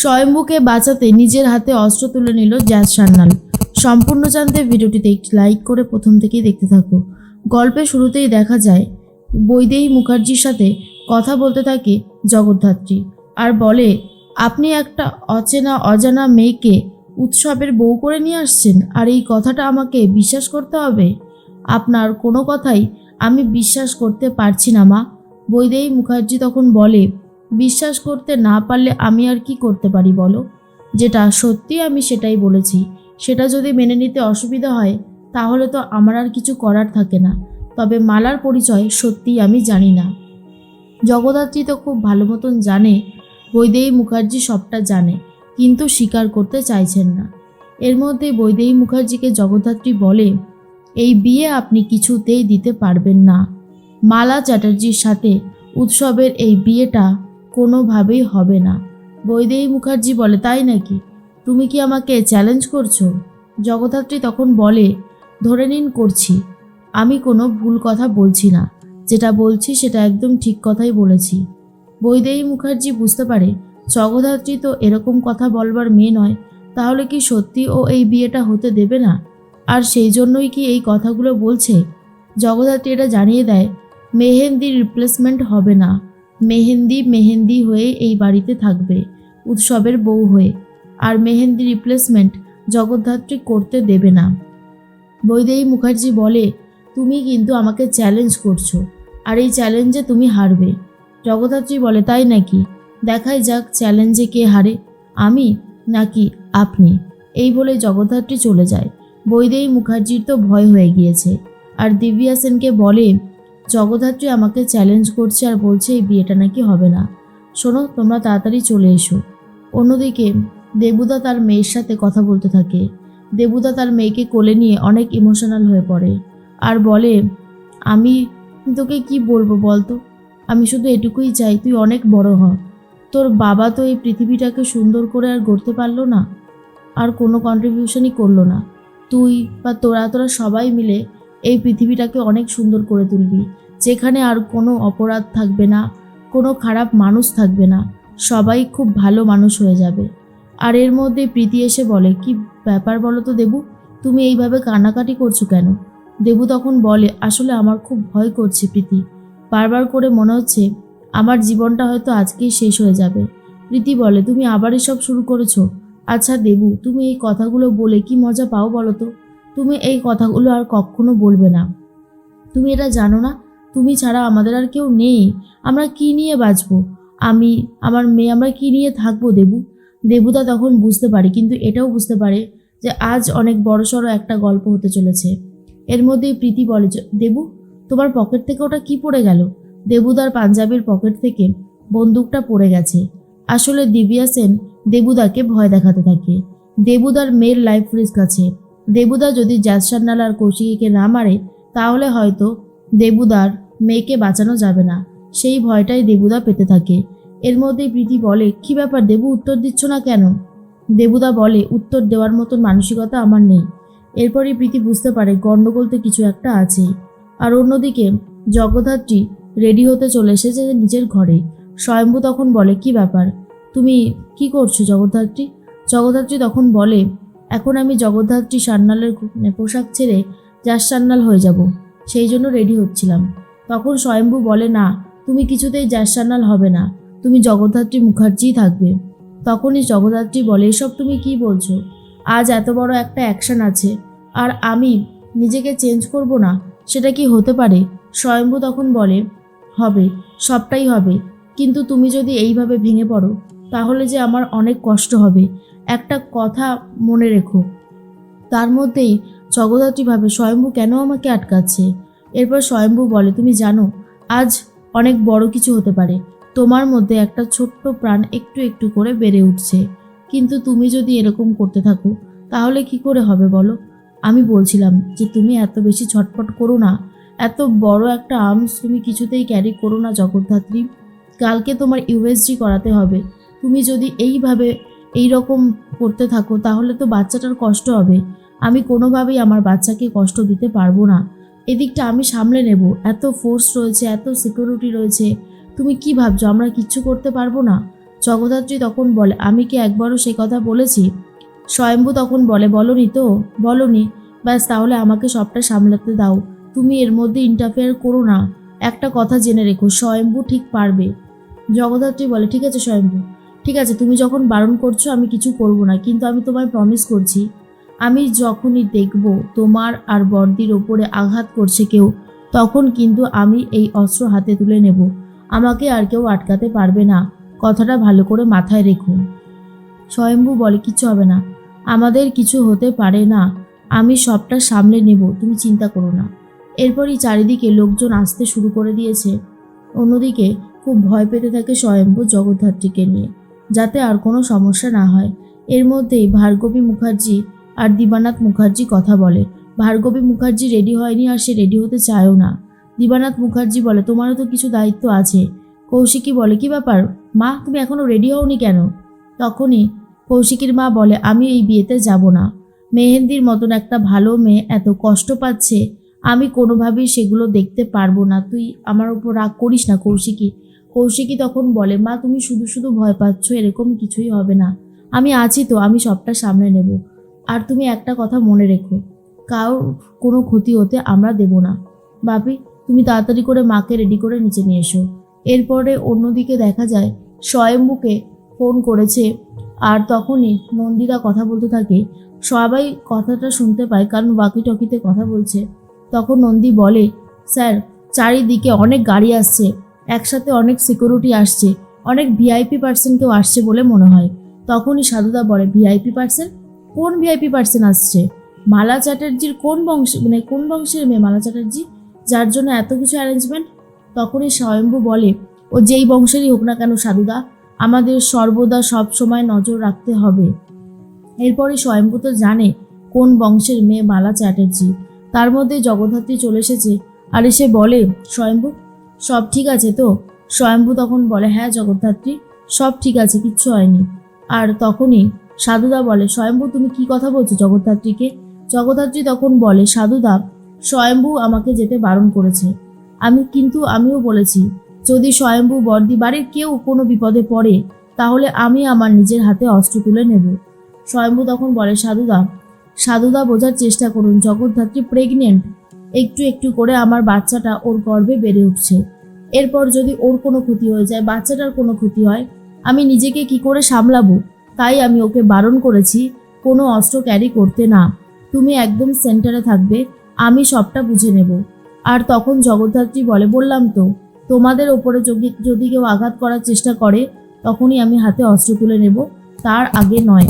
স্বয়ম্ভুকে বাঁচাতে নিজের হাতে অস্ত্র তুলে নিল জ্যাজ সান্যাল। সম্পূর্ণ জানতে ভিডিওটিতে একটি লাইক করে প্রথম থেকেই দেখতে থাকো। গল্পের শুরুতেই দেখা যায়, বৈদেহী মুখার্জির সাথে কথা বলতে থাকে জগদ্ধাত্রী আর বলে, আপনি একটা অচেনা, অজানা মেয়েকে উৎসবের বউ করে নিয়ে আসছেন আর এই কথাটা আমাকে বিশ্বাস করতে হবে? আপনার কোনো কথাই আমি বিশ্বাস করতে পারছি না, মা। বৈদেহী মুখার্জি তখন বলে বিশ্বাস করতে না পারলে আমি আর কি করতে পারি বলো? যেটা সত্যি আমি সেটাই বলেছি। সেটা যদি মেনে নিতে অসুবিধা হয়, তাহলে তো আমার আর কিছু করার থাকে না। তবে মালার পরিচয় সত্যিই আমি জানি না। জগদ্ধাত্রী তো খুব ভালো মতন জানে, বৈদেহী মুখার্জি সবটা জানে, কিন্তু স্বীকার করতে চাইছেন না। এর মধ্যে বৈদেহী মুখার্জিকে জগদ্ধাত্রী বলে, এই বিয়ে আপনি কিছুতেই দিতে পারবেন না। মালা চ্যাটার্জির সাথে উৎসবের এই বিয়েটা কোনোভাবেই হবে না। বৈদেহী মুখার্জি বলে, তাই নাকি? তুমি কি আমাকে চ্যালেঞ্জ করছ? জগদ্ধাত্রী তখন বলে, ধরে নিন করছি। আমি কোনো ভুল কথা বলছি না। যেটা বলছি সেটা একদম ঠিক কথাই বলেছি। বৈদেহী মুখার্জি বুঝতে পারে, জগদ্ধাত্রী তো এরকম কথা বলবার মেয়ে নয়, তাহলে কি সত্যি ও এই বিয়েটা হতে দেবে না? আর সেই জন্যই কি এই কথাগুলো বলছে? জগদ্ধাত্রী এটা জানিয়ে দেয় মেহেন্দি রিপ্লেসমেন্ট হবে না। মেহেন্দি মেহেন্দি হয়ে এই বাড়িতে থাকবে, উৎসবের বউ হয়ে। আর মেহেন্দি রিপ্লেসমেন্ট জগদ্ধাত্রী করতে দেবে না। বৈদেহী মুখার্জি বলে, তুমি কিন্তু আমাকে চ্যালেঞ্জ করছ, আর এই চ্যালেঞ্জে তুমি হারবে। জগদ্ধাত্রী বলে, তাই নাকি? দেখাই যাক চ্যালেঞ্জে কে হারে। আমি নাকি আপনি? এই বলে জগদ্ধাত্রী চলে যায়। বৈদেহী মুখার্জির তো ভয় হয়ে গিয়েছে। আর দিব্যা সেনকে বলে জগদ্ধাত্রী আমাকে চ্যালেঞ্জ করছে আর বলছে, এই বিয়েটা নাকি হবে না। শোনো, তোমরা তাড়াতাড়ি চলে এসো। অন্যদিকে দেবুদা তার মেয়ের সাথে কথা বলতে থাকে। দেবুদা তার মেয়েকে কোলে নিয়ে অনেক ইমোশনাল হয়ে পড়ে আর বলে, আমি তোকে কি বলব বলতো? আমি শুধু এটুকুই চাই, তুই অনেক বড় হ। তোর বাবা তো এই পৃথিবীটাকে সুন্দর করে আর গড়তে পারল না। আর কোনো কন্ট্রিবিউশনই করল না। তুই বা তোরা তোরা সবাই মিলে এই পৃথিবীটাকে অনেক সুন্দর করে তুলবি। যেখানে আর কোনো অপরাধ থাকবে না, কোনো খারাপ মানুষ থাকবে না। সবাই খুব ভালো মানুষ হয়ে যাবে। আর এর মধ্যে প্রীতি এসে বলে, কি ব্যাপার বলো তো দেবু? তুমি এইভাবে কান্নাকাটি করছ কেন? দেবু তখন বলে, আসলে আমার খুব ভয় করছে প্রীতি। বারবার করে মনে হচ্ছে আমার জীবনটা হয়তো আজকেই শেষ হয়ে যাবে। প্রীতি বলে, তুমি আবার এসব শুরু করেছ? আচ্ছা দেবু, তুমি এই কথাগুলো বলে কি মজা পাও বলো তো তুমি এই কথাগুলো আর কখনো বলবে না। তুমি এটা জানো না, তুমি ছাড়া আমাদের আর কেউ নেই। আমরা কি নিয়ে বাঁচবো? আমি, আমার মেয়ে, আমরা কি নিয়ে থাকব দেবু? দেবুদা তখন বুঝতে পারে, কিন্তু এটাও বুঝতে পারে যে আজ অনেক বড়সড় একটা গল্প হতে চলেছে। এর মধ্যেই প্রীতি বলে দেবু, তোমার পকেট থেকে ওটা কি পড়ে গেল? দেবুদার পাঞ্জাবির পকেট থেকে বন্দুকটা পড়ে গেছে। আসলে দিব্যা সেন দেবুদাকে ভয় দেখাতে থাকে। দেবুদার মেয়ের লাইফ রিস্ক আছে। দেবুদা যদি জাজ সান্যাল আর কৌশিকীকে না মারে, তাহলে হয়তো দেবুদার মেয়েকে বাঁচানো যাবে না। সেই ভয়টাই দেবুদা পেতে থাকে। এর মধ্যেই প্রীতি বলে, কি ব্যাপার দেবু, উত্তর দিচ্ছ না কেন? দেবুদা বলে, উত্তর দেওয়ার মতন মানসিকতা আমার নেই। এরপরই প্রীতি বুঝতে পারে, গণ্ডগোল তো কিছু একটা আছেই আর অন্যদিকে, জগদ্ধাত্রী রেডি হতে চলে এসেছে নিজের ঘরে। স্বয়ম্ভু তখন বলে, কি ব্যাপার? তুমি কি করছ জগদ্ধাত্রী? জগদ্ধাত্রী তখন বলে এখন আমি জগদ্ধাত্রী সান্যালের মানে পোশাক ছেড়ে যার সান্যাল হয়ে যাব, সেই জন্য রেডি হচ্ছিলাম। তখন স্বয়ম্ভু বলে, না, তুমি কিছুতেই যার সান্যাল হবে না, তুমি জগদ্ধাত্রী মুখার্জিই থাকবে। তখনই জগদ্ধাত্রী বলে, এসব তুমি কি বলছো? আজ এত বড় একটা অ্যাকশন আছে, আর আমি নিজেকে চেঞ্জ করব না, সেটা কি হতে পারে? স্বয়ম্ভু তখন বলে, হবে, সবটাই হবে, কিন্তু তুমি যদি এইভাবে ভেঙে পড়ো তাহলে যে আমার অনেক কষ্ট হবে। একটা কথা মনে রেখো। তার মধ্যেই জগদ্ধাত্রী ভাবে স্বয়ম্ভু কেন আমাকে আটকাচ্ছে? এরপর স্বয়ম্ভু বলে, তুমি জানো, আজ অনেক বড় কিছু হতে পারে। তোমার মধ্যে একটা ছোট্ট প্রাণ একটু একটু করে বেড়ে উঠছে। কিন্তু তুমি যদি এরকম করতে থাকো, তাহলে কি করে হবে বলো? আমি বলছিলাম যে, তুমি এত বেশি ছটপট করো না। এত বড় একটা আর্মস তুমি কিছুতেই ক্যারি করো না জগদ্ধাত্রী। কালকে তোমার ইউএসজি করাতে হবে। তুমি যদি এইভাবে এই রকম করতে থাকো, তাহলে তো বাচ্চাটার কষ্ট হবে। আমি কোনোভাবেই আমার বাচ্চাকে কষ্ট দিতে পারব না। এদিকটা আমি সামলে নেব। এত ফোর্স রয়েছে, এত সিকিউরিটি রয়েছে। তুমি কি ভাবছ, আমরা কিচ্ছু করতে পারব না? জগদ্ধাত্রী তখন বলে, আমি কি একবারও সে কথা বলেছি? স্বয়ম্ভু তখন বলে, বলনি তো, বলনি। ব্যাস, তাহলে আমাকে সবটা সামলাতে দাও। তুমি এর মধ্যে ইন্টারফেয়ার করো না। একটা কথা জেনে রেখো, স্বয়ম্ভু ঠিক পারবে। জগদ্ধাত্রী বলে, ঠিক আছে স্বয়ম্ভু। ঠিক আছে, তুমি যখন বারণ করছ, আমি কিছু করব না, কিন্তু আমি তোমায় প্রমিস করছি, আমি যখনই দেখব তোমার আর বর্দির ওপরে আঘাত করছে কেউ, তখন কিন্তু আমি এই অস্ত্র হাতে তুলে নেব। আমাকে আর কেউ আটকাতে পারবে না। কথাটা ভালো করে মাথায় রেখো। স্বয়ম্ভু বলে কিছু হবে না। আমাদের কিছু হতে পারে না। আমি সবটা সামলে নেব, তুমি চিন্তা করো না। এরপরই চারিদিকে লোকজন আসতে শুরু করে দিয়েছে। অন্যদিকে খুব ভয় পেতে থাকে স্বয়ম্ভু জগদ্ধাত্রীকে নিয়ে। যাতে আর কোনো সমস্যা না হয়। এর মধ্যেই ভার্গবী মুখার্জি আর দিবানাথ মুখার্জি কথা বলে। ভার্গবী মুখার্জি রেডি হয়নি আর সে রেডি হতে চায়ও না। দিবানাথ মুখার্জি বলে, তোমারও তো কিছু দায়িত্ব আছে। কৌশিকী বলে, কি ব্যাপার? মা, তুমি এখনও রেডি হওনি কেন? তখনই কৌশিকীর মা বলে, আমি এই বিয়েতে যাব না। মেহেন্দির মতন একটা ভালো মেয়ে এত কষ্ট পাচ্ছে। আমি কোনোভাবেই সেগুলো দেখতে পারব না। তুই আমার উপর রাগ করিস না কৌশিকী। কৌশিকী তখন বলে, মা, তুমি শুধু শুধু ভয় পাচ্ছ, এরকম কিছুই হবে না। আমি আছি তো, আমি সবটা সামনে নেব। আর তুমি একটা কথা মনে রেখো, কারোর কোনো ক্ষতি হতে আমরা দেব না। বাপি, তুমি তাড়াতাড়ি করে মাকে রেডি করে নিচে নিয়ে এসো। এরপরে অন্যদিকে দেখা যায়, স্বয়ম্ভুকে ফোন করেছে। আর তখনই নন্দিতা কথা বলতে থাকে। সবাই কথাটা শুনতে পায়, কারণ বাকি টকিতে কথা বলছে। তখন নন্দী বলে, স্যার, চারিদিকে অনেক গাড়ি আসছে। একসাথে অনেক সিকিউরিটি আসছে, অনেক ভিআইপি পার্সন কেউ আসছে বলে মনে হয়। তখনই সাধুদা বলে ভিআইপি পার্সন কোন ভিআইপি পার্সন আসছে? মালা চ্যাটার্জির কোন বংশ মানে কোন বংশের মেয়ে মালা চ্যাটার্জি, যার জন্য এত কিছু অ্যারেঞ্জমেন্ট তখনই স্বয়ম্ভু বলে, ও যেই বংশেরই হোক না কেন সাধুদা, আমাদের সর্বদা সব সময় নজর রাখতে হবে। এরপরে স্বয়ম্ভু তো জানে কোন বংশের মেয়ে মালা চ্যাটার্জি। তার মধ্যে জগদ্ধাত্রী চলে এসেছে, আর এসে বলে, স্বয়ম্ভু সব ঠিক আছে তো? স্বয়ম্ভু তখন বলে হ্যাঁ জগদ্ধাত্রী, সব ঠিক আছে, কিচ্ছু হয়নি। আর তখনই সাধুদা বলে, স্বয়ম্ভু, তুমি কি কথা বলছো জগদ্ধাত্রীকে? জগদ্ধাত্রী তখন বলে, সাধুদা, স্বয়ম্ভু আমাকে যেতে বারণ করেছে। আমি কিন্তু, আমিও বলেছি, যদি স্বয়ম্ভু বর্দি বাড়ির কেউ কোনো বিপদে পড়ে, তাহলে আমি আমার নিজের হাতে অস্ত্র তুলে নেব। স্বয়ম্ভু তখন বলে, সাধুদা সাধুদা বোঝার চেষ্টা করুন, জগদ্ধাত্রী প্রেগনেন্ট একটু একটু করে আমার বাচ্চাটা ওর গর্ভে বেড়ে উঠছে। এরপর যদি ওর কোনো ক্ষতি হয়ে যায়, বাচ্চাটার কোনো ক্ষতি হয়, আমি নিজেকে কি করে সামলাবো? তাই আমি ওকে বারণ করেছি, কোনো অস্ত্র ক্যারি করতে না। তুমি একদম সেন্টারে থাকবে, আমি সবটা বুঝে নেব। আর তখন জগদ্ধাত্রী বলে, বললাম তো, তোমাদের ওপরে যদি কেউ আঘাত করার চেষ্টা করে, তখনই আমি হাতে অস্ত্র তুলে নেব। তার আগে নয়।